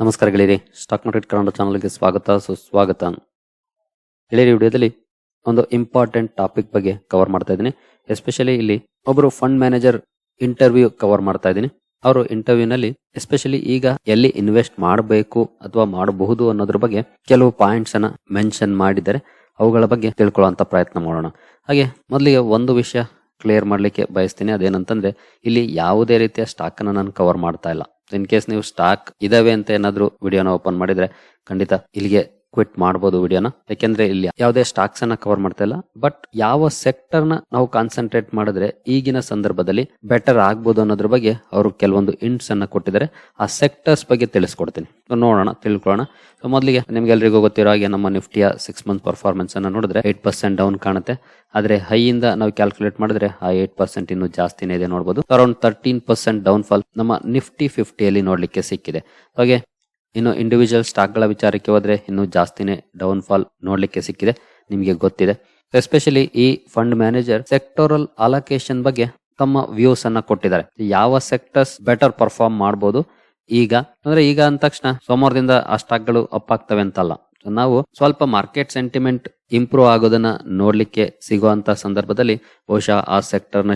ನಮಸ್ಕಾರ ಗೆಳೆಯರಿ stock market Kannada ಚಾನಲ್ಗೆ ಸ್ವಾಗತ, ಸುಸ್ವಾಗತ. ಗೆಳೆಯರಿ ವಿಡಿಯೋದಲ್ಲಿ ಒಂದು ಇಂಪಾರ್ಟೆಂಟ್ ಟಾಪಿಕ್ ಬಗ್ಗೆ ಕವರ್ ಮಾಡ್ತಾ ಇದ್ದೀನಿ. ಎಸ್ಪೆಷಲಿ ಇಲ್ಲಿ ಒಬ್ಬರು ಫಂಡ್ ಮ್ಯಾನೇಜರ್ ಇಂಟರ್ವ್ಯೂ ಕವರ್ ಮಾಡ್ತಾ ಇದ್ದೀನಿ. ಅವರು ಇಂಟರ್ವ್ಯೂನಲ್ಲಿ ಎಸ್ಪೆಷಲಿ ಈಗ ಎಲ್ಲಿ ಇನ್ವೆಸ್ಟ್ ಮಾಡಬೇಕು ಅಥವಾ ಮಾಡಬಹುದು ಅನ್ನೋದ್ರ ಬಗ್ಗೆ ಕೆಲವು ಪಾಯಿಂಟ್ಸ್ ಅನ್ನ ಮೆನ್ಷನ್ ಮಾಡಿದ್ದಾರೆ. ಅವುಗಳ ಬಗ್ಗೆ ತಿಳ್ಕೊಳ್ಳುವಂತ ಪ್ರಯತ್ನ ಮಾಡೋಣ. ಹಾಗೆ ಮೊದಲಿಗೆ ಒಂದು ವಿಷಯ ಕ್ಲಿಯರ್ ಮಾಡಲಿಕ್ಕೆ ಬಯಸ್ತೀನಿ. ಅದೇನಂತಂದ್ರೆ, ಇಲ್ಲಿ ಯಾವುದೇ ರೀತಿಯ ಸ್ಟಾಕ್ ಅನ್ನ ನಾನು ಕವರ್ ಮಾಡ್ತಾ ಇಲ್ಲ. ಇನ್ ಕೇಸ್ ನೀವು ಸ್ಟಾಕ್ ಇದಾವೆ ಅಂತ ಏನಾದ್ರು ವಿಡಿಯೋನ ಓಪನ್ ಮಾಡಿದ್ರೆ ಖಂಡಿತ ಇಲ್ಲಿಗೆ ಕ್ವಿಟ್ ಮಾಡಬಹುದು ವಿಡಿಯೋನ. ಯಾಕೆಂದ್ರೆ ಇಲ್ಲಿ ಯಾವುದೇ ಸ್ಟಾಕ್ಸ್ ಅನ್ನ ಕವರ್ ಮಾಡ್ತಾ ಇಲ್ಲ. ಬಟ್ ಯಾವ ಸೆಕ್ಟರ್ ನಾವು ಕಾನ್ಸಂಟ್ರೇಟ್ ಮಾಡಿದ್ರೆ ಈಗಿನ ಸಂದರ್ಭದಲ್ಲಿ ಬೆಟರ್ ಆಗ್ಬೋದು ಅನ್ನೋದ್ರ ಬಗ್ಗೆ ಅವರು ಕೆಲವೊಂದು ಇಂಟ್ಸ್ ಅನ್ನ ಕೊಟ್ಟಿದ್ದಾರೆ. ಆ ಸೆಕ್ಟರ್ಸ್ ಬಗ್ಗೆ ತಿಳಿಸ್ಕೊಡ್ತೀನಿ. ನೋಡೋಣ, ತಿಳ್ಕೊಳ್ಳೋಣ. ಸೊ ಮೊದಲಿಗೆ ನಿಮ್ಗೆಲ್ರಿಗೂ ಗೊತ್ತಿರೋ ಹಾಗೆ ನಮ್ಮ ನಿಫ್ಟಿಯ ಸಿಕ್ಸ್ ಮಂತ್ ಪರ್ಫಾರ್ಮೆನ್ಸ್ ಅನ್ನ ನೋಡಿದ್ರೆ ಏಟ್ ಪರ್ಸೆಂಟ್ ಡೌನ್ ಕಾಣುತ್ತೆ. ಆದ್ರೆ ಹೈ ಇಂದ ನಾವು ಕ್ಯಾಲ್ಕುಲೇಟ್ ಮಾಡಿದ್ರೆ ಆ ಏಟ್ ಪರ್ಸೆಂಟ್ ಇನ್ನು ಜಾಸ್ತಿನೇ ಇದೆ ನೋಡಬಹುದು around thirteen percent down fall ನಮ್ಮ ನಿಫ್ಟಿ ಫಿಫ್ಟಿಯಲ್ಲಿ ನೋಡ್ಲಿಕ್ಕೆ ಸಿಕ್ಕಿದೆ. ಹಾಗೆ ಇನ್ನು ಇಂಡಿವಿಜುವಲ್ ಸ್ಟಾಕ್ಗಳ ವಿಚಾರಕ್ಕೆ ಹೋದ್ರೆ ಇನ್ನು ಜಾಸ್ತಿನೇ ಡೌನ್ ಫಾಲ್ ನೋಡ್ಲಿಕ್ಕೆ ಸಿಕ್ಕಿದೆ. ನಿಮಗೆ ಗೊತ್ತಿದೆ. ಎಸ್ಪೆಷಲಿ ಈ ಫಂಡ್ ಮ್ಯಾನೇಜರ್ ಸೆಕ್ಟೋರಲ್ ಅಲೋಕೇಶನ್ ಬಗ್ಗೆ ತಮ್ಮ ವ್ಯೂಸ್ ಅನ್ನ ಕೊಟ್ಟಿದ್ದಾರೆ. ಯಾವ ಸೆಕ್ಟರ್ಸ್ ಬೆಟರ್ ಪರ್ಫಾರ್ಮ್ ಮಾಡಬಹುದು ಈಗ, ಅಂದ್ರೆ ಈಗ ಅಂದ ತಕ್ಷಣ ಸೋಮವಾರದಿಂದ ಆ ಸ್ಟಾಕ್ಗಳು ಅಪ್ ಆಗ್ತವೆ ಅಂತಲ್ಲ. ನಾವು ಸ್ವಲ್ಪ ಮಾರ್ಕೆಟ್ ಸೆಂಟಿಮೆಂಟ್ ಇಂಪ್ರೂವ್ ಆಗೋದನ್ನ ನೋಡ್ಲಿಕ್ಕೆ ಸಿಗುವಂತ ಸಂದರ್ಭದಲ್ಲಿ ಬಹುಶಃ ಆ ಸೆಕ್ಟರ್ನ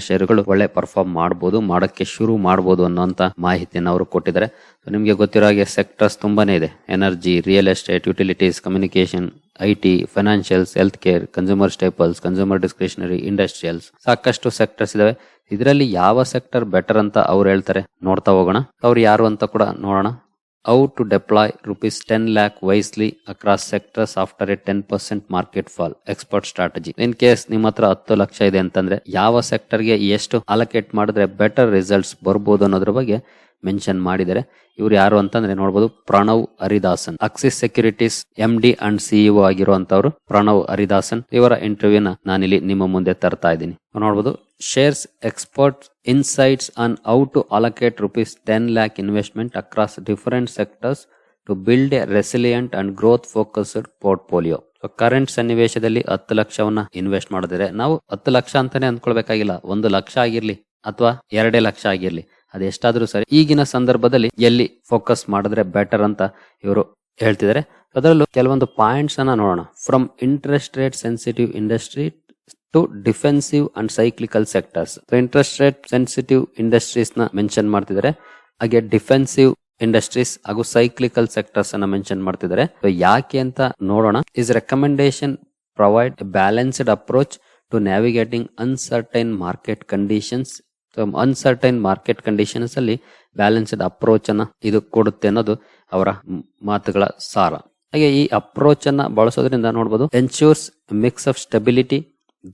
ಒಳ್ಳೆ ಪರ್ಫಾರ್ಮ್ ಮಾಡಬಹುದು ಮಾಡಕ್ಕೆ ಶುರು ಮಾಡಬಹುದು ಅನ್ನೋಂತ ಮಾಹಿತಿಯನ್ನು ಅವರು ಕೊಟ್ಟಿದ್ದಾರೆ. ನಿಮಗೆ ನಿಮ್ಗೆ ಗೊತ್ತಿರೋ ಹಾಗೆ ಸೆಕ್ಟರ್ಸ್ ತುಂಬಾನೇ ಇದೆ. Energy real estate utilities communication I T financials health care consumer staples consumer discretionary industrials ಸಾಕಷ್ಟು ಸೆಕ್ಟರ್ಸ್ ಇದಾವೆ. ಇದರಲ್ಲಿ ಯಾವ ಸೆಕ್ಟರ್ ಬೆಟರ್ ಅಂತ ಅವ್ರು ಹೇಳ್ತಾರೆ ನೋಡ್ತಾ ಹೋಗೋಣ. ಅವ್ರು ಯಾರು ಅಂತ ಕೂಡ ನೋಡೋಣ. To deploy rupees ten lakh wisely across sectors after a ten percent market fall expert strategy in case ನಿಮ್ಮ ಹತ್ರ ಹತ್ತು ಲಕ್ಷ ಇದೆ ಅಂತಂದ್ರೆ ಯಾವ ಸೆಕ್ಟರ್ಗೆ ಎಷ್ಟು ಅಲೋಕೇಟ್ ಮಾಡಿದ್ರೆ ಬೆಟರ್ ರಿಸಲ್ಟ್ಸ್ ಬರ್ಬೋದು ಅನ್ನೋದ್ರ ಬಗ್ಗೆ ಮೆನ್ಷನ್ ಮಾಡಿದರೆ ಇವ್ರು ಯಾರು ಅಂತಂದ್ರೆ ನೋಡಬಹುದು Pranav Haridasan. Axis securities M D and CEO ಆಗಿರುವಂತವ್ರು Pranav Haridasan. ಇವರ ಇಂಟರ್ವ್ಯೂನ ನಾನಿಲ್ಲಿ ನಿಮ್ಮ ಮುಂದೆ ತರ್ತಾ ಇದ್ದೀನಿ. ನೋಡಬಹುದು shares expert insights on how to allocate rupees ten lakh investment across different sectors to build a resilient and growth focused portfolio current ಸನ್ನಿವೇಶದಲ್ಲಿ ಹತ್ತು ಲಕ್ಷವನ್ನ ಇನ್ವೆಸ್ಟ್ ಮಾಡಿದ್ರೆ ನಾವು ಹತ್ತು ಲಕ್ಷ ಅಂತಾನೆ ಅಂದ್ಕೊಳ್ಬೇಕಾಗಿಲ್ಲ. ಒಂದು ಲಕ್ಷ ಆಗಿರ್ಲಿ ಅಥವಾ ಎರಡೇ ಲಕ್ಷ ಆಗಿರ್ಲಿ. ಅದೆಷ್ಟಾದ್ರೂ ಸರಿ, ಈಗಿನ ಸಂದರ್ಭದಲ್ಲಿ ಎಲ್ಲಿ ಫೋಕಸ್ ಮಾಡಿದ್ರೆ ಬೆಟರ್ ಅಂತ ಇವರು ಹೇಳ್ತಿದ್ದಾರೆ. ಅದರಲ್ಲೂ ಕೆಲವೊಂದು ಪಾಯಿಂಟ್ಸ್ ಅನ್ನ ನೋಡೋಣ. From interest rate sensitive industry to defensive and cyclical sectors interest rate sensitive ಇಂಡಸ್ಟ್ರೀಸ್ನ mention ಮಾಡ್ತಿದ್ದಾರೆ. ಹಾಗೆ ಡಿಫೆನ್ಸಿವ್ ಇಂಡಸ್ಟ್ರೀಸ್ ಹಾಗೂ ಸೈಕ್ಲಿಕಲ್ ಸೆಕ್ಟರ್ಸ್ ಅನ್ನ ಮೆನ್ಷನ್ ಮಾಡ್ತಿದ್ದಾರೆ. ಯಾಕೆ ಅಂತ ನೋಡೋಣ. Is recommendation provide balanced approach to navigating uncertain market conditions uncertain market conditions ಅಲ್ಲಿ balanced approach ಅನ್ನ ಇದು ಕೊಡುತ್ತೆ ಅನ್ನೋದು ಅವರ ಮಾತುಗಳ ಸಾರ. ಹಾಗೆ ಈ ಅಪ್ರೋಚ್ ಅನ್ನ ಬಳಸೋದ್ರಿಂದ ನೋಡಬಹುದು ensures mix of stability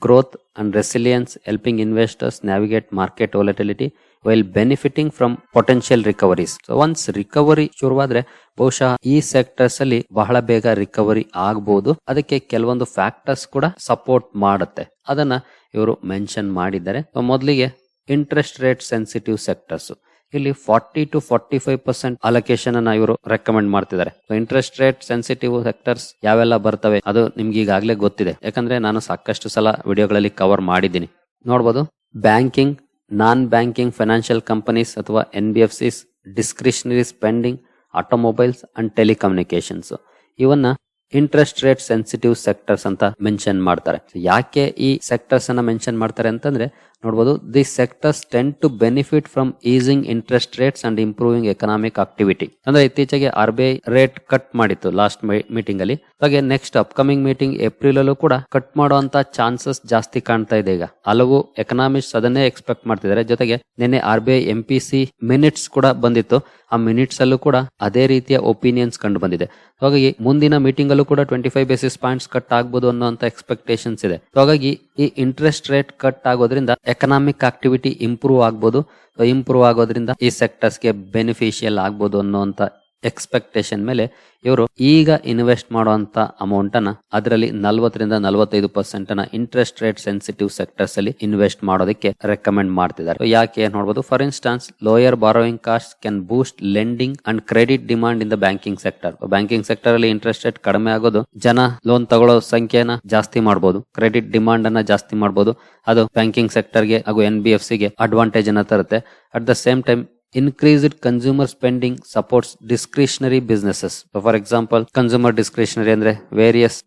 growth and resilience helping investors navigate market volatility while benefiting from potential recoveries once recovery ಶುರುವಾದ್ರೆ ಬಹುಶಃ ಈ ಸೆಕ್ಟರ್ಸ್ ಅಲ್ಲಿ ಬಹಳ ಬೇಗ ರಿಕವರಿ ಆಗಬಹುದು ಅದಕ್ಕೆ ಕೆಲವೊಂದು ಫ್ಯಾಕ್ಟರ್ಸ್ ಕೂಡ ಸಪೋರ್ಟ್ ಮಾಡುತ್ತೆ. ಅದನ್ನ ಇವರು ಮೆನ್ಷನ್ ಮಾಡಿದ್ದಾರೆ. ಮೊದಲಿಗೆ ಇಂಟ್ರೆಸ್ಟ್ ರೇಟ್ ಸೆನ್ಸಿಟಿವ್ ಸೆಕ್ಟರ್ಸ್ ಇಲ್ಲಿ forty to forty five percent allocation ಅನ್ನ ಇವರು ರೆಕಮೆಂಡ್ ಮಾಡ್ತಿದ್ದಾರೆ. ಇಂಟ್ರೆಸ್ಟ್ ರೇಟ್ ಸೆನ್ಸಿಟಿವ್ ಸೆಕ್ಟರ್ಸ್ ಯಾವೆಲ್ಲ ಬರ್ತವೆ ಅದು ನಿಮ್ಗೆ ಈಗಾಗಲೇ ಗೊತ್ತಿದೆ. ಯಾಕಂದ್ರೆ ನಾನು ಸಾಕಷ್ಟು ಸಲ ವಿಡಿಯೋಗಳಲ್ಲಿ ಕವರ್ ಮಾಡಿದ್ದೀನಿ. ನೋಡ್ಬೋದು? Banking non banking financial companies ಅಥವಾ N B F Cs discretionary spending automobiles and telecommunications ಇವನ್ನ ಇಂಟ್ರೆಸ್ಟ್ ರೇಟ್ ಸೆನ್ಸಿಟಿವ್ ಸೆಕ್ಟರ್ಸ್ ಅಂತ ಮೆನ್ಷನ್ ಮಾಡ್ತಾರೆ. ಯಾಕೆ ಈ ಸೆಕ್ಟರ್ಸ್ ಅನ್ನ ಮೆನ್ಷನ್ ಮಾಡ್ತಾರೆ ಅಂತಂದ್ರೆ ನೋಡಬಹುದು the sectors tend to benefit from easing interest rates and improving economic activity ಅಂದ್ರೆ ಇತ್ತೀಚೆಗೆ R B I rate cut ಮಾಡಿತ್ತು ಲಾಸ್ಟ್ ಮೀಟಿಂಗ್ ಅಲ್ಲಿ. ಹಾಗೆ ನೆಕ್ಸ್ಟ್ ಅಪ್ಕಮಿಂಗ್ ಮೀಟಿಂಗ್ ಏಪ್ರಿಲ್ ಅಲ್ಲೂ ಕೂಡ ಕಟ್ ಮಾಡುವಂತ ಚಾನ್ಸಸ್ ಜಾಸ್ತಿ ಕಾಣ್ತಾ ಇದೆ ಈಗ. ಹಲವು ಎಕನಾಮಿಕ್ಸ್ ಅದನ್ನೇ ಎಕ್ಸ್ಪೆಕ್ಟ್ ಮಾಡ್ತಿದ್ದಾರೆ. ಜೊತೆಗೆ ನಿನ್ನೆ R B I M P C minutes ಕೂಡ ಬಂದಿತ್ತು. ಆ ಮಿನಿಟ್ಸ್ ಅಲ್ಲೂ ಕೂಡ ಅದೇ ರೀತಿಯ ಒಪಿನಿಯನ್ಸ್ ಕಂಡು ಬಂದಿದೆ. ಹಾಗಾಗಿ ಮುಂದಿನ ಮೀಟಿಂಗ್ ಅಲ್ಲೂ ಕೂಡ twenty five basis points cut ಆಗ್ಬೋದು ಅನ್ನೋ ಎಕ್ಸ್ಪೆಕ್ಟೇಷನ್ಸ್ ಇದೆ. ಹಾಗಾಗಿ ಈ ಇಂಟ್ರೆಸ್ಟ್ ರೇಟ್ ಕಟ್ ಆಗೋದ್ರಿಂದ ಎಕನಾಮಿಕ್ ಆಕ್ಟಿವಿಟಿ ಇಂಪ್ರೂವ್ ಆಗ್ಬೋದು. ಇಂಪ್ರೂವ್ ಆಗೋದ್ರಿಂದ ಈ ಸೆಕ್ಟರ್ಸ್ಗೆ ಬೆನಿಫಿಷಿಯಲ್ ಆಗ್ಬೋದು ಅನ್ನೋಂತ ಎಕ್ಸ್ಪೆಕ್ಟೇಷನ್ ಮೇಲೆ ಇವರು ಈಗ ಇನ್ವೆಸ್ಟ್ ಮಾಡುವಂತ ಅಮೌಂಟ್ ಅನ್ನ ಅದರಲ್ಲಿ ನಲವತ್ತರಿಂದ ನಲವತ್ತೈದು ಪರ್ಸೆಂಟ್ ಅನ್ನ ಇಂಟ್ರೆಸ್ಟ್ ರೇಟ್ ಸೆನ್ಸಿಟಿವ್ ಸೆಕ್ಟರ್ಸ್ ಅಲ್ಲಿ ಇನ್ವೆಸ್ಟ್ ಮಾಡೋದಕ್ಕೆ ರೆಕಮೆಂಡ್ ಮಾಡ್ತಿದ್ದಾರೆ. ಯಾಕೆ ನೋಡಬಹುದು for instance lower borrowing cost can boost lending and credit demand in the banking sector banking sector ಅಲ್ಲಿ ಇಂಟ್ರೆಸ್ಟ್ ರೇಟ್ ಕಡಿಮೆ ಆಗೋದು ಜನ ಲೋನ್ ತಗೊಳ್ಳೋ ಸಂಖ್ಯೆನ ಜಾಸ್ತಿ ಮಾಡಬಹುದು ಕ್ರೆಡಿಟ್ ಡಿಮಾಂಡ್ ಅನ್ನ ಜಾಸ್ತಿ ಮಾಡಬಹುದು ಅದು ಬ್ಯಾಂಕಿಂಗ್ ಸೆಕ್ಟರ್ಗೆ ಹಾಗೂ ಎನ್ ಬಿ ಎಫ್ಗೆ ಅಡ್ವಾಂಟೇಜ್ ಅನ್ನ ತರುತ್ತೆ. At the same time increased consumer spending supports discretionary businesses for example consumer discretionary ಅಂದ್ರೆ ವೇರಿಯಸ್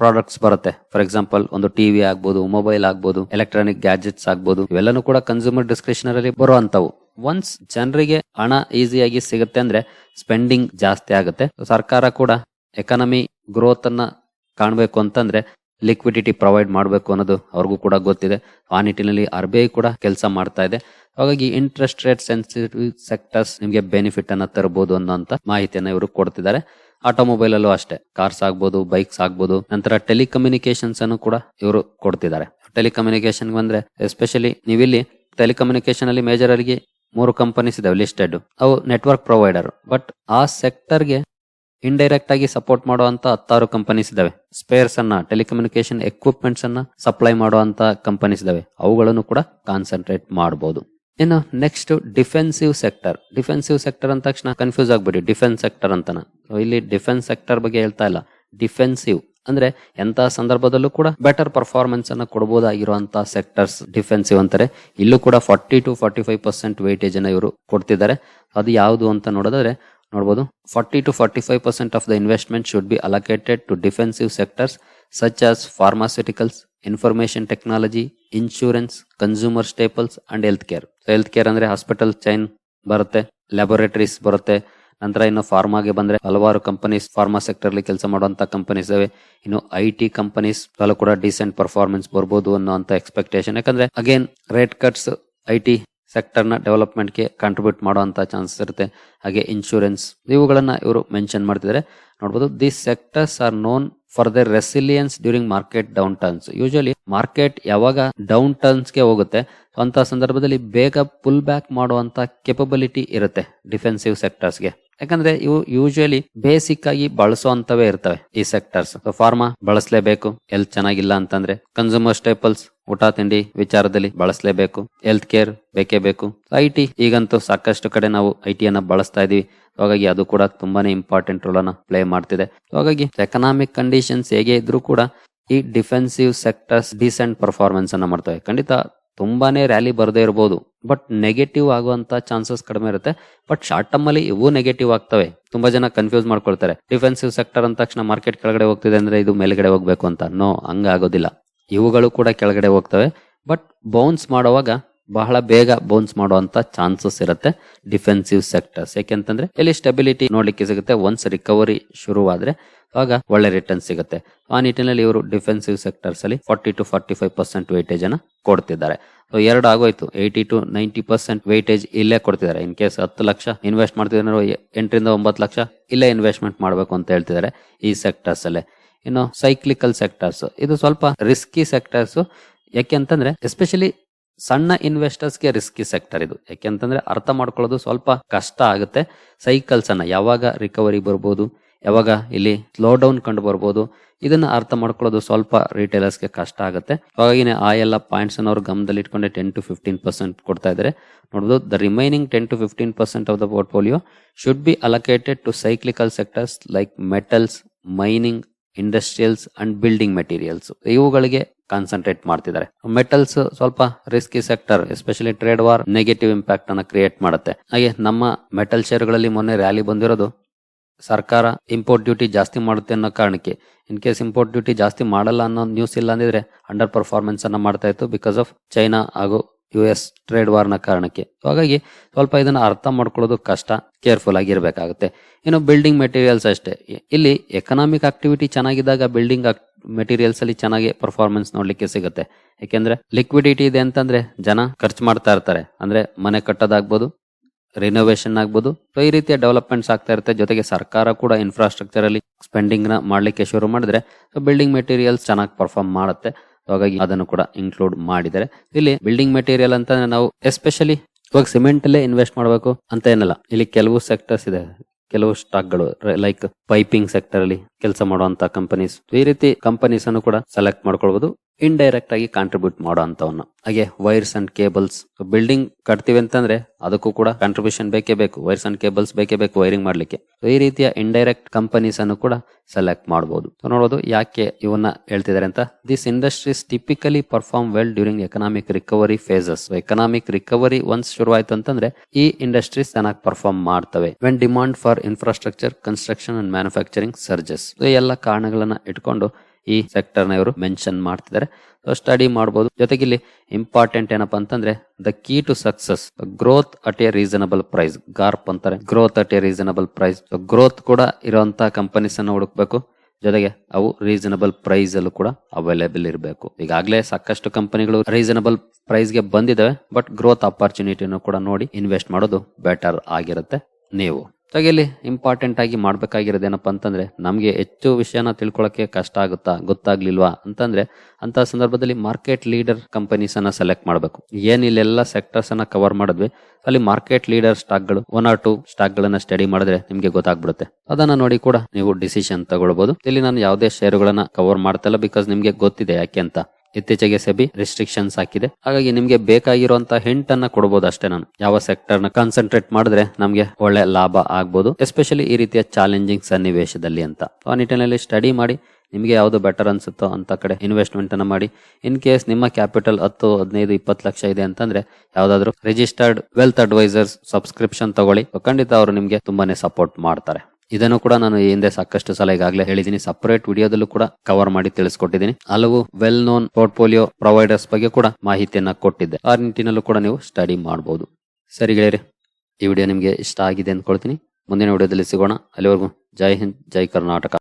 ಪ್ರಾಡಕ್ಟ್ಸ್ ಬರುತ್ತೆ. ಫಾರ್ ಎಕ್ಸಾಂಪಲ್ ಒಂದು ಟಿವಿ ಆಗ್ಬೋದು ಮೊಬೈಲ್ ಆಗ್ಬೋದು ಎಲೆಕ್ಟ್ರಾನಿಕ್ ಗ್ಯಾಜೆಟ್ಸ್ ಆಗ್ಬೋದು, ಇವೆಲ್ಲನೂ ಕೂಡ ಕನ್ಸ್ಯೂಮರ್ ಡಿಸ್ಕ್ರಿಷನರಿ ಬರುವಂತವು ಒನ್ಸ್ ಜನರಿಗೆ ಹಣ ಈಸಿಯಾಗಿ ಸಿಗುತ್ತೆ ಅಂದ್ರೆ ಸ್ಪೆಂಡಿಂಗ್ ಜಾಸ್ತಿ ಆಗುತ್ತೆ. ಸರ್ಕಾರ ಕೂಡ ಎಕಾನಮಿ ಗ್ರೋತ್ ಅನ್ನ ಕಾಣಬೇಕು ಅಂತಂದ್ರೆ ಲಿಕ್ವಿಡಿಟಿ ಪ್ರೊವೈಡ್ ಮಾಡಬೇಕು ಅನ್ನೋದು ಅವ್ರಿಗೂ ಕೂಡ ಗೊತ್ತಿದೆ. ಆ ನಿಟ್ಟಿನಲ್ಲಿ ಆರ್ ಬಿ ಐ ಕೂಡ ಕೆಲಸ ಮಾಡ್ತಾ ಇದೆ. ಹಾಗಾಗಿ ಇಂಟ್ರೆಸ್ಟ್ ರೇಟ್ ಸೆನ್ಸಿಟಿವ್ ಸೆಕ್ಟರ್ಸ್ ನಿಮಗೆ ಬೆನಿಫಿಟ್ ಅನ್ನ ತರಬಹುದು ಅನ್ನೋಂತ ಮಾಹಿತಿಯನ್ನು ಇವರು ಕೊಡ್ತಿದ್ದಾರೆ. ಆಟೋಮೊಬೈಲ್ ಅಲ್ಲೂ ಅಷ್ಟೇ ಕಾರ್ಸ್ ಆಗ್ಬೋದು ಬೈಕ್ಸ್ ಆಗ್ಬೋದು, ನಂತರ ಟೆಲಿಕಮ್ಯುನಿಕೇಶನ್ಸ್ ಅನ್ನು ಕೂಡ ಇವರು ಕೊಡ್ತಿದ್ದಾರೆ. ಟೆಲಿಕಮ್ಯುನಿಕೇಶನ್ ಬಂದ್ರೆ ಎಸ್ಪೆಷಲಿ ನೀವಿಲ್ಲಿ ಟೆಲಿಕಮ್ಯುನಿಕೇಶನ್ ಅಲ್ಲಿ ಮೇಜರ್ ಆಗಿ ಮೂರು ಕಂಪನೀಸ್ ಇದಾವೆ ಲಿಸ್ಟೆಡ್ ಅವು ನೆಟ್ವರ್ಕ್ ಪ್ರೊವೈಡರ್ ಬಟ್ ಆ ಸೆಕ್ಟರ್ಗೆ ಇಂಡೈರೆಕ್ಟ್ ಆಗಿ ಸಪೋರ್ಟ್ ಮಾಡುವಂತ ಹತ್ತಾರು ಕಂಪನೀಸ್ ಇದಾವೆ. ಸ್ಪೇರ್ಸ್ ಅನ್ನ ಟೆಲಿಕಮ್ಯುನಿಕೇಶನ್ ಎಕ್ವಿಪ್ಮೆಂಟ್ಸ್ ಅನ್ನ ಸಪ್ಲೈ ಮಾಡುವಂತ ಕಂಪನೀಸ್ ಇದಾವೆ. ಅವುಗಳನ್ನು ಕೂಡ ಕಾನ್ಸಂಟ್ರೇಟ್ ಮಾಡಬಹುದು ಇನ್ನು next defensive sector defensive sector ಅಂದ ತಕ್ಷಣ ಕನ್ಫ್ಯೂಸ್ ಆಗ್ಬಿಡಿ. ಡಿಫೆನ್ಸ್ ಸೆಕ್ಟರ್ ಅಂತಾನ. ಇಲ್ಲಿ ಡಿಫೆನ್ಸ್ ಸೆಕ್ಟರ್ ಬಗ್ಗೆ ಹೇಳ್ತಾ ಇಲ್ಲ. ಡಿಫೆನ್ಸಿವ್ ಅಂದ್ರೆ ಎಂತ ಸಂದರ್ಭದಲ್ಲೂ ಕೂಡ ಬೆಟರ್ ಪರ್ಫಾರ್ಮೆನ್ಸ್ ಅನ್ನ ಕೊಡಬಹುದಾಗಿರುವಂತಹ ಸೆಕ್ಟರ್ಸ್ ಡಿಫೆನ್ಸಿವ್ ಅಂತಾರೆ. ಇಲ್ಲೂ ಕೂಡ forty to forty five percent weightage ಅನ್ನ ಇವರು ಕೊಡ್ತಿದ್ದಾರೆ. ಅದು ಯಾವುದು ಅಂತ ನೋಡೋದಾದ್ರೆ ನೋಡಬಹುದು forty to forty five percent of the investment should be allocated to defensive sectors such as pharmaceuticals information technology insurance consumer staples and health care health care ಅಂದ್ರೆ hospital chain ಬರುತ್ತೆ ಲ್ಯಾಬೊರೇಟರೀಸ್ ಬರುತ್ತೆ. ನಂತರ ಇನ್ನು ಫಾರ್ಮಾಗೆ ಬಂದ್ರೆ ಹಲವಾರು ಕಂಪನೀಸ್ ಫಾರ್ಮಾ ಸೆಕ್ಟರ್ ಅಲ್ಲಿ ಕೆಲಸ ಮಾಡುವಂತ ಕಂಪನೀಸ್ ಇವೆ. ಇನ್ನು ಐ ಟಿ ಕಂಪನೀಸ್ ಕೂಡ ಡಿಸೆಂಟ್ ಪರ್ಫಾರ್ಮೆನ್ಸ್ ಬರ್ಬೋದು ಅನ್ನೋಂತ ಎಕ್ಸ್ಪೆಕ್ಟೇಷನ್ ಯಾಕಂದ್ರೆ again rate cuts I T sector ಡೆವಲಪ್ಮೆಂಟ್ಗೆ contribute ಮಾಡುವಂತ ಚಾನ್ಸಸ್ ಇರುತ್ತೆ. ಹಾಗೆ ಇನ್ಶೂರೆನ್ಸ್ ಇವುಗಳನ್ನು ಇವರು ಮೆನ್ಷನ್ ಮಾಡ್ತಿದ್ದಾರೆ. ನೋಡಬಹುದು this sectors are known for the resilience during market downturns usually market ಯಾವಾಗ ಡೌನ್ ಟರ್ನ್ಸ್ಗೆ ಹೋಗುತ್ತೆ ಅಂತ ಸಂದರ್ಭದಲ್ಲಿ ಬೇಗ ಪುಲ್ ಬ್ಯಾಕ್ ಮಾಡುವಂತ ಕೆಪಬಿಲಿಟಿ ಇರುತ್ತೆ ಡಿಫೆನ್ಸಿವ್ ಸೆಕ್ಟರ್ಸ್ಗೆ. ಯಾಕಂದ್ರೆ ಇವು ಯೂಶಲಿ ಬೇಸಿಕ್ ಆಗಿ ಬಳಸುವಂತವೇ ಇರ್ತವೆ ಈ ಸೆಕ್ಟರ್ಸ್ ಫಾರ್ಮಾ ಬಳಸಲೇಬೇಕು ಎಲ್ತ್ ಚೆನ್ನಾಗಿಲ್ಲ ಅಂತಂದ್ರೆ ಕನ್ಸ್ಯೂಮರ್ ಸ್ಟೇಪಲ್ಸ್ ಊಟ, ತಿಂಡಿ ವಿಚಾರದಲ್ಲಿ ಬಳಸಲೇಬೇಕು ಹೆಲ್ತ್ ಕೇರ್ ಬೇಕೇ ಬೇಕು. ಐ ಟಿ ಈಗಂತೂ ಸಾಕಷ್ಟು ಕಡೆ ನಾವು ಐ ಟಿ ಅನ್ನ ಬಳಸ್ತಾ ಇದೀವಿ ಹಾಗಾಗಿ ಅದು ಕೂಡ ತುಂಬಾನೇ ಇಂಪಾರ್ಟೆಂಟ್ ರೋಲ್ ಅನ್ನ ಪ್ಲೇ ಮಾಡ್ತಿದೆ. ಹಾಗಾಗಿ ಎಕನಾಮಿಕ್ ಕಂಡೀಷನ್ಸ್ ಹೇಗೆ ಇದ್ರೂ ಕೂಡ ಈ ಡಿಫೆನ್ಸಿವ್ ಸೆಕ್ಟರ್ಸ್ ಡಿಸೆಂಟ್ ಪರ್ಫಾರ್ಮೆನ್ಸ್ ಅನ್ನ ಮಾಡ್ತವೆ. ಖಂಡಿತ ತುಂಬಾನೇ ರ್ಯಾಲಿ ಬರದೇ ಇರಬಹುದು ಬಟ್ ನೆಗೆಟಿವ್ ಆಗುವಂತ ಚಾನ್ಸಸ್ ಕಡಿಮೆ ಇರುತ್ತೆ. ಬಟ್ ಶಾರ್ಟ್ ಟರ್ಮ್ ಅಲ್ಲಿ ಇವು ನೆಗೆಟಿವ್ ಆಗ್ತವೆ. ತುಂಬಾ ಜನ ಕನ್ಫ್ಯೂಸ್ ಮಾಡ್ಕೊಳ್ತಾರೆ. ಡಿಫೆನ್ಸಿವ್ ಸೆಕ್ಟರ್ ಅಂದ ತಕ್ಷಣ ಮಾರ್ಕೆಟ್ ಕೆಳಗಡೆ ಹೋಗ್ತಿದೆ ಅಂದ್ರೆ ಇದು ಮೇಲ್ಗಡೆ ಹೋಗ್ಬೇಕು ಅಂತ. ನೋ ಹಂಗಾಗೋದಿಲ್ಲ. ಇವುಗಳು ಕೂಡ ಕೆಳಗಡೆ ಹೋಗ್ತವೆ. ಬಟ್ ಬೌನ್ಸ್ ಮಾಡುವಾಗ ಬಹಳ ಬೇಗ ಬೌನ್ಸ್ ಮಾಡುವಂತ ಚಾನ್ಸಸ್ ಇರುತ್ತೆ ಡಿಫೆನ್ಸಿವ್ ಸೆಕ್ಟರ್ಸ್ ಯಾಕೆಂತಂದ್ರೆ ಇಲ್ಲಿ ಸ್ಟೆಬಿಲಿಟಿ ನೋಡ್ಲಿಕ್ಕೆ ಸಿಗುತ್ತೆ ಒನ್ಸ್ ರಿಕವರಿ ಶುರುವಾದ್ರೆ ಆಗ ಒಳ್ಳೆ ರಿಟರ್ನ್ ಸಿಗುತ್ತೆ. ಆ ನಿಟ್ಟಿನಲ್ಲಿ ಇವರು ಡಿಫೆನ್ಸಿವ್ ಸೆಕ್ಟರ್ಸ್ ಅಲ್ಲಿ forty to forty five percent weightage ಅನ್ನ ಕೊಡ್ತಿದ್ದಾರೆ. ಎರಡು ಆಗೋಯ್ತು. Eighty to ninety percent weightage ಇಲ್ಲೇ ಕೊಡ್ತಿದ್ದಾರೆ. ಇನ್ ಕೇಸ್ ಹತ್ತು ಲಕ್ಷ ಇನ್ವೆಸ್ಟ್ ಮಾಡ್ತಿದ್ರೆ ಎಂಟರಿಂದ ಒಂಬತ್ತು ಲಕ್ಷ ಇಲ್ಲೇ ಇನ್ವೆಸ್ಟ್ಮೆಂಟ್ ಮಾಡಬೇಕು ಅಂತ ಹೇಳ್ತಿದ್ದಾರೆ ಈ ಸೆಕ್ಟರ್ಸ್ ಅಲ್ಲಿ. ಇನ್ನು ಸೈಕ್ಲಿಕಲ್ ಸೆಕ್ಟರ್ಸ್ ಇದು ಸ್ವಲ್ಪ ರಿಸ್ಕಿ ಸೆಕ್ಟರ್ಸ್ ಯಾಕೆಂತಂದ್ರೆ ಎಸ್ಪೆಷಲಿ ಸಣ್ಣ ಇನ್ವೆಸ್ಟರ್ಸ್ಗೆ ರಿಸ್ಕಿ ಸೆಕ್ಟರ್ ಇದು. ಯಾಕೆಂತಂದ್ರೆ ಅರ್ಥ ಮಾಡ್ಕೊಳ್ಳೋದು ಸ್ವಲ್ಪ ಕಷ್ಟ ಆಗುತ್ತೆ. ಸೈಕಲ್ಸ್ ಅನ್ನ ಯಾವಾಗ ರಿಕವರಿ ಬರ್ಬೋದು, ಯಾವಾಗ ಇಲ್ಲಿ ಸ್ಲೋ ಡೌನ್ ಕಂಡು ಬರ್ಬೋದು, ಇದನ್ನ ಅರ್ಥ ಮಾಡ್ಕೊಳ್ಳೋದು ಸ್ವಲ್ಪ ರಿಟೇಲರ್ಸ್ಗೆ ಕಷ್ಟ ಆಗುತ್ತೆ. ಹಾಗಾಗಿ ಆ ಎಲ್ಲ ಪಾಯಿಂಟ್ಸ್ ಅವ್ರು ಗಮನದಲ್ಲಿ ಇಟ್ಕೊಂಡೆ ಟೆನ್ ಟು ಫಿಫ್ಟೀನ್ ಪರ್ಸೆಂಟ್ ಕೊಡ್ತಾ ಇದ್ದಾರೆ ನೋಡಬಹುದು the remaining ten to fifteen percent of the portfolio should be allocated to cyclical sectors like metals mining industrials and building materials ಇವುಗಳಿಗೆ ಕಾನ್ಸಂಟ್ರೇಟ್ ಮಾಡ್ತಿದ್ದಾರೆ. ಮೆಟಲ್ಸ್ ಸ್ವಲ್ಪ risky sector especially trade war negative impact ಅನ್ನ create ಮಾಡುತ್ತೆ. ಹಾಗೆ ನಮ್ಮ metal ಶೇರ್ಗಳಲ್ಲಿ ಮೊನ್ನೆ rally ಬಂದಿರೋದು ಸರ್ಕಾರ ಇಂಪೋರ್ಟ್ ಡ್ಯೂಟಿ ಜಾಸ್ತಿ ಮಾಡುತ್ತೆ ಅನ್ನೋ ಕಾರಣಕ್ಕೆ. ಇನ್ ಕೇಸ್ ಇಂಪೋರ್ಟ್ ಡ್ಯೂಟಿ ಜಾಸ್ತಿ ಮಾಡಲ್ಲ ಅನ್ನೋ ನ್ಯೂಸ್ ಇಲ್ಲ ಅಂದಿದ್ರೆ ಅಂಡರ್ ಪರ್ಫಾರ್ಮೆನ್ಸ್ ಅನ್ನ ಮಾಡ್ತಾ ಇತ್ತು ಬಿಕಾಸ್ ಆಫ್ ಚೈನಾ ಹಾಗೂ ಯು ಎಸ್ ಟ್ರೇಡ್ ವಾರ್ನ ಕಾರಣಕ್ಕೆ. ಹಾಗಾಗಿ ಸ್ವಲ್ಪ ಇದನ್ನು ಅರ್ಥ ಮಾಡ್ಕೊಳ್ಳೋದು ಕಷ್ಟ ಕೇರ್ಫುಲ್ ಆಗಿರಬೇಕಾಗುತ್ತೆ. ಇನ್ನು ಬಿಲ್ಡಿಂಗ್ ಮೆಟೀರಿಯಲ್ಸ್ ಅಷ್ಟೇ. ಇಲ್ಲಿ ಎಕನಾಮಿಕ್ ಆಕ್ಟಿವಿಟಿ ಚೆನ್ನಾಗಿದ್ದಾಗ ಬಿಲ್ಡಿಂಗ್ ಮೆಟೀರಿಯಲ್ಸ್ ಅಲ್ಲಿ ಚೆನ್ನಾಗಿ ಪರ್ಫಾರ್ಮೆನ್ಸ್ ನೋಡ್ಲಿಕ್ಕೆ ಸಿಗುತ್ತೆ. ಯಾಕೆಂದ್ರೆ ಲಿಕ್ವಿಡಿಟಿ ಇದೆ ಅಂತಂದ್ರೆ ಜನ ಖರ್ಚು ಮಾಡ್ತಾ ಇರ್ತಾರೆ. ಅಂದ್ರೆ ಮನೆ ಕಟ್ಟೋದಾಗ್ಬೋದು ರಿನೋವೇಷನ್ ಆಗ್ಬೋದು, ಸೊ ಈ ರೀತಿಯ ಡೆವಲಪ್ಮೆಂಟ್ಸ್ ಆಗ್ತಾ ಇರುತ್ತೆ. ಜೊತೆಗೆ ಸರ್ಕಾರ ಕೂಡ ಇನ್ಫ್ರಾಸ್ಟ್ರಕ್ಚರ್ ಅಲ್ಲಿ ಸ್ಪೆಂಡಿಂಗ್ನ ಮಾಡ್ಲಿಕ್ಕೆ ಶುರು ಮಾಡಿದ್ರೆ ಬಿಲ್ಡಿಂಗ್ ಮೆಟೀರಿಯಲ್ಸ್ ಚೆನ್ನಾಗಿ ಪರ್ಫಾರ್ಮ್ ಮಾಡುತ್ತೆ. ಹಾಗಾಗಿ ಅದನ್ನು ಕೂಡ ಇನ್ಕ್ಲೂಡ್ ಮಾಡಿದ್ದಾರೆ. ಇಲ್ಲಿ ಬಿಲ್ಡಿಂಗ್ ಮೆಟೀರಿಯಲ್ ಅಂತ ನಾವು ಎಸ್ಪೆಷಲಿ ಇವಾಗ ಸಿಮೆಂಟ್ ಅಲ್ಲೇ ಇನ್ವೆಸ್ಟ್ ಮಾಡಬೇಕು ಅಂತ ಏನಲ್ಲ. ಇಲ್ಲಿ ಕೆಲವು ಸೆಕ್ಟರ್ಸ್ ಇದೆ. ಕೆಲವು ಸ್ಟಾಕ್ಗಳು ಲೈಕ್ ಪೈಪಿಂಗ್ ಸೆಕ್ಟರ್ ಅಲ್ಲಿ ಕೆಲಸ ಮಾಡುವಂತ ಕಂಪನೀಸ್ ಈ ರೀತಿ ಕಂಪನೀಸ್ ಅನ್ನು ಕೂಡ ಸೆಲೆಕ್ಟ್ ಮಾಡ್ಕೊಳ್ಬಹುದು ಇಂಡೈರೆಕ್ಟ್ ಆಗಿ ಕಾಂಟ್ರಿಬ್ಯೂಟ್ ಮಾಡೋ ಅಂತವನ್ನ ಹಾಗೆ ವೈರ್ಸ್ ಅಂಡ್ ಕೇಬಲ್ಸ್ ಬಿಲ್ಡಿಂಗ್ ಕಟ್ತೀವಿ ಅಂತಂದ್ರೆ ಅದಕ್ಕೂ ಕೂಡ ಕಾಂಟ್ರಿಬ್ಯೂಷನ್ ಬೇಕೇ ಬೇಕು. ವೈರ್ಸ್ ಅಂಡ್ ಕೇಬಲ್ಸ್ ಬೇಕೇ ಬೇಕು ವೈರಿಂಗ್ ಮಾಡ್ಲಿಕ್ಕೆ. ಈ ರೀತಿಯ ಇಂಡೈರೆಕ್ಟ್ ಕಂಪನೀಸ್ ಅನ್ನು ಕೂಡ ಸೆಲೆಕ್ಟ್ ಮಾಡಬಹುದು ನೋಡೋದು ಯಾಕೆ ಇವನ್ನ ಹೇಳ್ತಿದ್ದಾರೆ ಅಂತ? This industries typically perform well during economic recovery phases economic recovery once ಶುರುವಾಯ್ತು ಅಂತಂದ್ರೆ ಈ ಇಂಡಸ್ಟ್ರೀಸ್ ಚೆನ್ನಾಗಿ ಪರ್ಫಾರ್ಮ್ ಮಾಡ್ತವೆ. When demand for infrastructure construction and manufacturing surges ಎಲ್ಲ ಕಾರಣಗಳನ್ನ ಇಟ್ಕೊಂಡು ಈ ಸೆಕ್ಟರ್ನ ಇವರು ಮೆನ್ಷನ್ ಮಾಡ್ತಿದ್ದಾರೆ. ಸ್ಟಡಿ ಮಾಡಬಹುದು ಜೊತೆಗೆ ಇಲ್ಲಿ ಇಂಪಾರ್ಟೆಂಟ್ ಏನಪ್ಪಾ ಅಂತಂದ್ರೆ the key to success growth at a reasonable price GARP ಅಂತಾರೆ. Growth at a reasonable price growth ಕೂಡ ಇರುವಂತಹ ಕಂಪನೀಸ್ ಅನ್ನು ಹುಡುಕ್ಬೇಕು. ಜೊತೆಗೆ ಅವು ರೀಸನಬಲ್ ಪ್ರೈಸ್ ಅಲ್ಲೂ ಕೂಡ ಅವೈಲೇಬಲ್ ಇರಬೇಕು. ಈಗಾಗಲೇ ಸಾಕಷ್ಟು ಕಂಪನಿಗಳು ರೀಸನಬಲ್ ಪ್ರೈಸ್ಗೆ ಬಂದಿದ್ದಾವೆ ಬಟ್ ಗ್ರೋತ್ ಅಪಾರ್ಚುನಿಟಿನೂ ಕೂಡ ನೋಡಿ ಇನ್ವೆಸ್ಟ್ ಮಾಡೋದು ಬೆಟರ್ ಆಗಿರುತ್ತೆ ನೀವು. ಹಾಗೆ ಇಂಪಾರ್ಟೆಂಟ್ ಆಗಿ ಮಾಡ್ಬೇಕಾಗಿರೋದು ಏನಪ್ಪಾ ಅಂತಂದ್ರೆ, ನಮಗೆ ಹೆಚ್ಚು ವಿಷಯನ ತಿಳ್ಕೊಳ್ಳೋಕೆ ಕಷ್ಟ ಆಗುತ್ತಾ, ಗೊತ್ತಾಗ್ಲಿಲ್ವಾ ಅಂತಂದ್ರೆ ಅಂತ ಸಂದರ್ಭದಲ್ಲಿ ಮಾರ್ಕೆಟ್ ಲೀಡರ್ ಕಂಪನೀಸ್ ಅನ್ನ ಸೆಲೆಕ್ಟ್ ಮಾಡಬೇಕು. ಏನ್ ಇಲ್ಲೆಲ್ಲ ಸೆಕ್ಟರ್ಸ್ ಅನ್ನ ಕವರ್ ಮಾಡಿದ್ವಿ, ಅಲ್ಲಿ ಮಾರ್ಕೆಟ್ ಲೀಡರ್ ಸ್ಟಾಕ್ಗಳು ಒನ್ ಆರ್ ಟು ಸ್ಟಾಕ್ ಗಳನ್ನ ಸ್ಟಡಿ ಮಾಡಿದ್ರೆ ನಿಮ್ಗೆ ಗೊತ್ತಾಗ್ಬಿಡುತ್ತೆ. ಅದನ್ನ ನೋಡಿ ಕೂಡ ನೀವು ಡಿಸಿಷನ್ ತಗೊಳ್ಬಹುದು ಇಲ್ಲಿ ನಾನು ಯಾವುದೇ ಶೇರುಗಳನ್ನು ಕವರ್ ಮಾಡ್ತಲ್ಲ ಬಿಕಾಸ್ ನಿಮ್ಗೆ ಗೊತ್ತಿದೆ ಯಾಕೆ ಅಂತ. ಇತ್ತೀಚೆಗೆ ಸೆಬಿ ರೆಸ್ಟ್ರಿಕ್ಷನ್ಸ್ ಹಾಕಿದೆ. ಹಾಗಾಗಿ ನಿಮ್ಗೆ ಬೇಕಾಗಿರುವಂತ ಹಿಂಟ್ ಅನ್ನ ಕೊಡಬಹುದು ಅಷ್ಟೇ ನಾನು. ಯಾವ ಸೆಕ್ಟರ್ನ ಕಾನ್ಸಂಟ್ರೇಟ್ ಮಾಡಿದ್ರೆ ನಮ್ಗೆ ಒಳ್ಳೆ ಲಾಭ ಆಗ್ಬಹುದು ಎಸ್ಪೆಷಲಿ ಈ ರೀತಿಯ ಚಾಲೆಂಜಿಂಗ್ ಸನ್ನಿವೇಶದಲ್ಲಿ ಅಂತ. ಆ ನಿಟ್ಟಿನಲ್ಲಿ ಸ್ಟಡಿ ಮಾಡಿ ನಿಮಗೆ ಯಾವುದು ಬೆಟರ್ ಅನ್ಸುತ್ತೋ ಅಂತ ಕಡೆ ಇನ್ವೆಸ್ಟ್ಮೆಂಟ್ ಅನ್ನ ಮಾಡಿ. ಇನ್ ಕೇಸ್ ನಿಮ್ಮ ಕ್ಯಾಪಿಟಲ್ ಹತ್ತು, ಹದಿನೈದು, ಇಪ್ಪತ್ತು ಲಕ್ಷ ಇದೆ ಅಂತಂದ್ರೆ ಯಾವ್ದಾದ್ರು ರಿಜಿಸ್ಟರ್ಡ್ ವೆಲ್ತ್ ಅಡ್ವೈಸರ್ಸ್ ಸಬ್ಸ್ಕ್ರಿಪ್ಷನ್ ತಗೊಳ್ಳಿ. ಖಂಡಿತ ಅವರು ನಿಮಗೆ ತುಂಬಾನೇ ಸಪೋರ್ಟ್ ಮಾಡ್ತಾರೆ. ಇದನ್ನು ಕೂಡ ನಾನು ಹಿಂದೆ ಸಾಕಷ್ಟು ಸಲ ಈಗಾಗಲೇ ಹೇಳಿದ್ದೀನಿ. ಸಪರೇಟ್ ವಿಡಿಯೋದಲ್ಲೂ ಕೂಡ ಕವರ್ ಮಾಡಿ ತಿಳಿಸ್ಕೊಟ್ಟಿದ್ದೀನಿ. ಹಲವು ವೆಲ್ ನೋನ್ ಪೋರ್ಟ್ಫೋಲಿಯೋ ಪ್ರೊವೈಡರ್ಸ್ ಬಗ್ಗೆ ಕೂಡ ಮಾಹಿತಿಯನ್ನ ಕೊಟ್ಟಿದ್ದೆ. ಆ ನಿಟ್ಟಿನಲ್ಲೂ ಕೂಡ ನೀವು ಸ್ಟಡಿ ಮಾಡಬಹುದು ಸರಿ ಗೆಳೆಯರಿ, ಈ ವಿಡಿಯೋ ನಿಮಗೆ ಇಷ್ಟ ಆಗಿದೆ ಅಂದ್ಕೊಳ್ತೀನಿ. ಮುಂದಿನ ವಿಡಿಯೋದಲ್ಲಿ ಸಿಗೋಣ. ಅಲ್ಲಿವರೆಗೂ ಜೈ ಹಿಂದ್, ಜೈ ಕರ್ನಾಟಕ.